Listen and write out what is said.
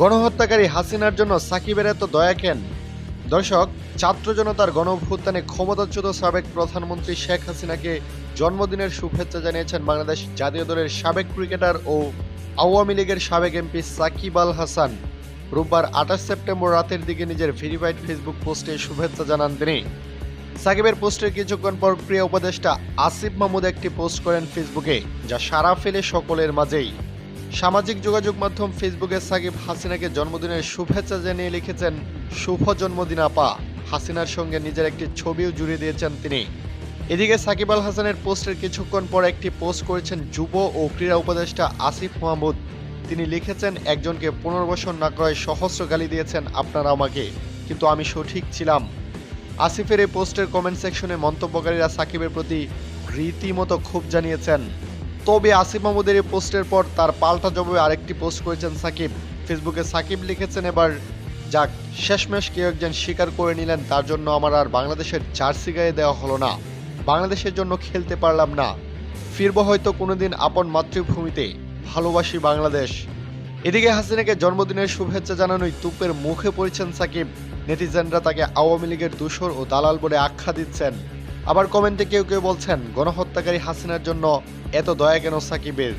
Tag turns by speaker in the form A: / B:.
A: গণহত্যাকারী হাসিনার জন্য সাকিবের এত দয়া কেন? দর্শক, ছাত্র জনতার গণঅভ্যুত্থানে ক্ষমতাচ্যুত সাবেক প্রধানমন্ত্রী শেখ হাসিনাকে জন্মদিনের শুভেচ্ছা জানিয়েছেন বাংলাদেশ জাতীয় দলের সাবেক ক্রিকেটার ও আওয়ামী লীগের সাবেক এমপি সাকিব আল হাসান। রোববার আঠাশ সেপ্টেম্বর রাতের দিকে নিজের ভেরিফাইড ফেসবুক পোস্টে শুভেচ্ছা জানান তিনি। সাকিবের পোস্টের কিছুক্ষণ পর প্রিয় উপদেষ্টা আসিফ মাহমুদ একটি পোস্ট করেন ফেসবুকে, যা সারা ফেলে সকলের মাঝেই। সামাজিক যোগাযোগ মাধ্যম ফেসবুকে সাকিব হাসিনাকে জন্মদিনের শুভেচ্ছা জানিয়ে লিখেছেন, শুভ জন্মদিন আপা। হাসিনার সঙ্গে নিজের একটি ছবিও জুড়ে দিয়েছেন তিনি। এদিকে সাকিব আল হাসানের পোস্টের কিছুক্ষণ পর একটি পোস্ট করেছেন যুব ও ক্রীড়া উপদেষ্টা আসিফ মাহমুদ। তিনি লিখেছেন, একজনকে পুনর্বাসন না করায় সহস্র গালি দিয়েছেন আপনারা আমাকে, কিন্তু আমি সঠিক ছিলাম। আসিফের এই পোস্টের কমেন্ট সেকশনে মন্তব্যকারীরা সাকিবের প্রতি রীতিমতো ক্ষোভ জানিয়েছেন। তবে আসিফ মাহমুদের এই পোস্টের পর তার পাল্টা জবাবে আরেকটি পোস্ট করেছেন সাকিব। ফেসবুকে সাকিব লিখেছেন, এবার যাক, শেষমেশ কেউ একজন স্বীকার করে নিলেন, তার জন্য আমার আর বাংলাদেশের জার্সি গায়ে দেওয়া হলো না। বাংলাদেশের জন্য খেলতে পারলাম না। ফিরবো হয়তো কোনোদিন আপন মাতৃভূমিতে। ভালোবাসি বাংলাদেশ। এদিকে হাসিনাকে জন্মদিনের শুভেচ্ছা জানানোই তুপের মুখে পড়েছেন সাকিব। নেটিজেনরা তাকে আওয়ামী লীগের দূষর ও দালাল বলে আখ্যা দিচ্ছেন। আবার কমেন্টে কেউ কেউ বলছেন গণহত্যাকারী হাসিনার জন্য এত দয়া কেন সাকিবের?